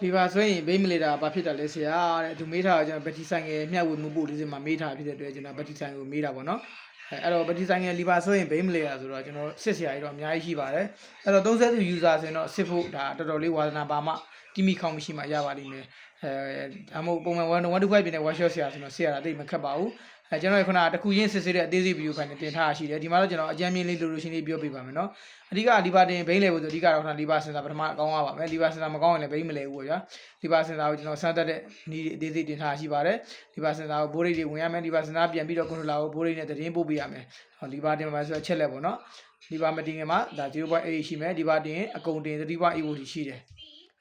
ဒီပါဆိုရင်ဘိမလီတာဘာဖြစ်တာလဲဆရာတဲ့သူမေးထားတာကျွန်တော်ဘက်တီဆိုင်ငယ်မျှဝေမှုပို့လေးစမှာမေးထားဖြစ်တဲ့အတွက်ကျွန်တော်ဘက်တီဆိုင်ကိုမေးတာပေါ့နော်အဲအဲ့တော့ဘက်တီဆိုင်ငယ်လီပါဆိုရင်ဘိမလီတာဆိုတော့ကျွန်တော်စစ်ဆရာကြီးတော့အများကြီးရှိပါတယ်အဲ့တော့30သူ user ဆိုရင်တော့စစ်ဖို့ဒါတော်တော်လေးဝါသနာပါမှတီမီခေါင်းမရှိမှရပါလိမ့်မယ် အဲဒါမှမဟုတ်ပုံမှန်1 125ပြင်တဲ့ workshop ဆရာဆိုတော့ဆရာတာတိတ်မခက်ပါဘူးအဲကျွန်တော်ရခုနကတခုချင်းစစ်စစ်တဲ့အသေးစိတ်ဗီဒီယိုဖိုင်နဲ့တင်ထားရှိတယ်ဒီမှာတော့ကျွန်တော်အကြမ်းမြင့်လေးလိုလိုရှင်းလေးပြောပြပါမယ်နော်အဓိကလီပါတင်ဘိန်းလေဖို့ဆိုအဓိကတော့ခုနလီပါစင်တာပထမအကောင်းရပါမယ်လီပါစင်တာမကောင်းရင်လည်းဘိန်းမလဲဘူးပေါ့ဗျာလီပါစင်တာကိုကျွန်တော်စမ်းသပ်တဲ့နီးအသေးစိတ်တင်ထားရှိပါတယ်လီပါစင်တာကိုဘိုးရိတ်တွေဝင်ရမယ်လီပါစင်တာပြန်ပြီးတော့ကွန်ထရိုလာကိုဘိုးရိတ်နဲ့သတင်းပို့ပေးရမယ်ဟောလီပါတင်မှာဆိုတော့ချက်လက်ပေါ့နော်လီပါမတင်ခင်မှာဒါ0.8ရှိမယ်လီပါတင်အကုန်တင် 3.8volt ရှိတယ်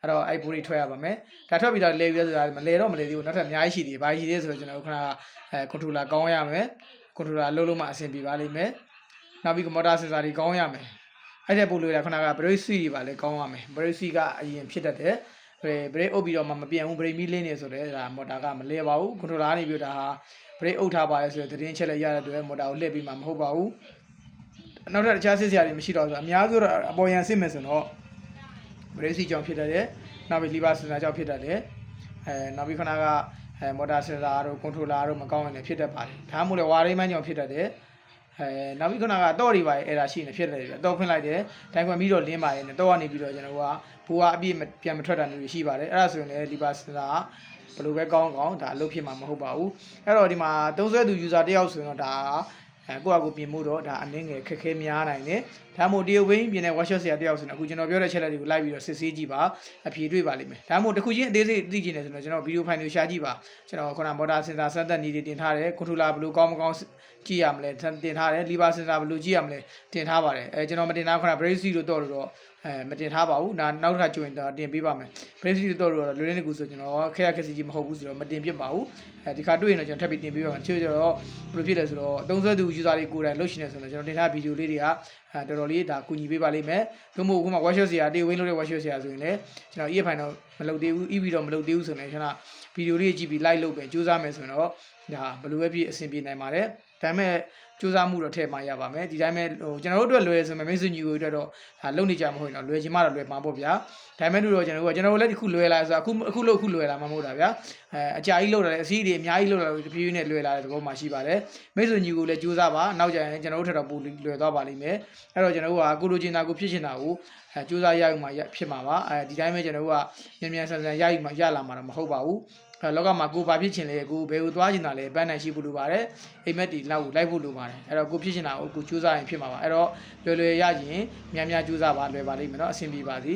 အဲ့တော့အဲ့ဘိုးရိတ်ထွက်ရပါမယ်ဒါထွက်ပြီးတော့လဲပြီးတော့ဆိုတာမလဲတော့မလဲသေးဘူးနောက်ထပ်အများကြီးရှိသေးတယ်ဘာရှိသေးလဲဆိုတော့ကျွန်တော်ခုနကအဲကွန်ထရိုလာကောင်းရမယ်ကွန်ထရိုလာလုံးလုံးမှအဆင်ပြေပါလိမ့်မယ်နောက်ပြီးကမော်တာစင်ဆာတွေကောင်းရမယ်အဲ့တဲ့ပို့လို့ရခုနက brake switch တွေပါလဲကောင်းရမယ် brake switch ကအရင်ဖြစ်တတ်တယ်ဘရေဘရေအုပ်ပြီးတော့မှမပြန်ဘူးဘရေမီလင်းနေဆိုတော့ဒါမော်တာကမလဲပါဘူးကွန်ထရိုလာကနေပြီးတော့ဒါဟာဘရေအုပ်ထားပါလဲဆိုတော့သတင်းချက်လက်ရတဲ့အတွက်မော်တာကိုလှည့်ပြီးမှမဟုတ်ပါဘူးနောက်ထပ်တခြားစစ်စရာတွေမရှိတော့ဆိုအများစုတော့အပေါ်ရန်စစ်မယ်ဆိုတော့ ဘရေစီကြောင့်ဖြစ်တတ်တယ်နောက်ပြီးလီဗာစင်ဆာကြောင့်ဖြစ်တတ်တယ်အဲနောက်ပြီးခဏကအဲမော်တာစင်ဆာတို့ကွန်ထရိုလာတို့မကောင်းရင်လည်းဖြစ်တတ်ပါတယ်ဒါမှမဟုတ်လေဝါရိမန်းကြောင့်ဖြစ်တတ်တယ်အဲနောက်ပြီးခုနကတော့တွေပါရဲ့အဲ့ဒါရှိနေဖြစ်တယ်ပြတော့ဖွင့်လိုက်တယ်တိုင်ခွန်ပြီးတော့လင်းပါရဲ့တော့ကနေပြီးတော့ကျွန်တော်ကဘိုးကအပြည့်ပြန်မထွက်တာမျိုးရှိပါတယ်အဲ့ဒါဆိုရင်လည်းဒီပါစင်ဆာဘယ်လိုပဲကောင်းကောင်းဒါအလုပ်ဖြစ်မှာမဟုတ်ပါဘူးအဲ့တော့ဒီမှာသုံးဆွဲသူ user တယောက်ဆိုရင်တော့ဒါ အဲကိုယ့်အကူပြင်မှုတော့ဒါအနည်းငယ်ခက်ခဲများနိုင်တယ်ဒါမှမဟုတ်တရုတ်ဘင်းပြင်တဲ့ workshop ဆရာတယောက်ဆိုရင်အခုကျွန်တော်ပြောတဲ့ချက်လက်တွေကိုလိုက်ပြီးတော့စစ်ဆေးကြည့်ပါအဖြေတွေ့ပါလိမ့်မယ်ဒါမှမဟုတ်တစ်ခုချင်းအသေးစိတ်သိချင်တယ်ဆိုတော့ကျွန်တော်ဗီဒီယိုဖိုင်တွေရှာကြည့်ပါကျွန်တော်ခုနမော်တာစင်တာစက်သက်နည်းတွေတင်ထားတယ်ကွန်ထရိုလာဘယ်လိုကောင်းမကောင်းကြည့်ရမလဲတင်ထားတယ်လီဗာစင်တာဘယ်လိုကြည့်ရမလဲတင်ထားပါတယ်အဲကျွန်တော်မတင်ထားခုန brake seat လို့တော့တော့အဲမတင်ထားပါဘူးဒါနောက်တစ်ခါကြွရင်တော့တင်ပေးပါမယ် brake seat တော့တော့လွယ်နေကူဆိုကျွန်တော်ခက်ရခက်စီကြီးမဟုတ်ဘူးဆိုတော့မတင်ပြပါဘူးအဲဒီခါတွေ့ရင်တော့ကျွန်တော်ထပ်ပြီးတင်ပေးပါမယ်ချွေတော့ဘယ်လိုဖြစ်လဲဆိုတော့အသုံးဆွဲသူ user တွေကိုယ်တိုင်လုပ်ရှင်နေဆိုတော့ကျွန်တော်တင်ထားဗီဒီယိုလေးတွေကအဲတော်တော်လေးဒါကူညီပေးပါလိမ့်မယ်သို့မဟုတ်ခုမှ workshop ဆရာတေးဝင်းလို့တဲ့ workshop ဆရာဆိုရင်လည်းကျွန်တော် EF ဖိုင်တော့မလုပ်သေးဘူး EV တော့မလုပ်သေးဘူးဆိုရင်ကျွန်တော်ဗီဒီယိုလေးကြည့်ပြီး like လုပ်ပဲကြိုးစားမယ်ဆိုရင်တော့ဒါဘယ်လိုပဲဖြစ်အဆင်ပြေနိုင်ပါတယ် ဒါပေမဲ့စူးစမ်းမှုတော့ထည့်မှရပါမယ်ဒီတိုင်းပဲဟိုကျွန်တော်တို့အတွက်လွယ်ဆိုမှမိတ်ဆွေညီကိုအတွက်တော့ဒါလုံနေကြမဟုတ်ရင်တော့လွယ်ချင်မှတော့လွယ်မှာပေါ့ဗျာဒါပေမဲ့တို့တော့ကျွန်တော်တို့ကကျွန်တော်တို့လည်းဒီခုလွယ်လာဆိုအခုအခုလို့အခုလွယ်လာမှာမဟုတ်တာဗျာအဲအကြာကြီးလောက်လာတယ်အစည်းတွေအများကြီးလောက်လာလို့တဖြည်းဖြည်းနဲ့လွယ်လာတဲ့သဘောမှရှိပါတယ်မိတ်ဆွေညီကိုလည်းစူးစမ်းပါနောက်ကျရင်ကျွန်တော်တို့ထပ်တော့ပိုလွယ်သွားပါလိမ့်မယ်အဲ့တော့ကျွန်တော်တို့ကကိုလိုချင်တာကိုဖြစ်ချင်တာကိုအဲစူးစမ်းရယူမှဖြစ်မှာပါအဲဒီတိုင်းပဲကျွန်တော်တို့ကမြန်မြန်ဆန်ဆန်ရယူမှရလာမှာတော့မဟုတ်ပါဘူးအဲ့လောကမှာကိုဘာဖြစ်ချင်လဲကိုဘယ်ကိုသွားချင်တာလဲပန်းနိုင်ရှိဖို့လိုပါတယ်အိမ်မက်တီလောက်ကိုလိုက်ဖို့လိုပါတယ်အဲ့တော့ကိုဖြစ်ချင်တာကိုကိုစူးစမ်းရင်ဖြစ်မှာပါအဲ့တော့လွယ်လွယ်ရရင်များများစူးစမ်းပါလွယ်ပါလိမ့်မယ်နော်အဆင်ပြေပါစေ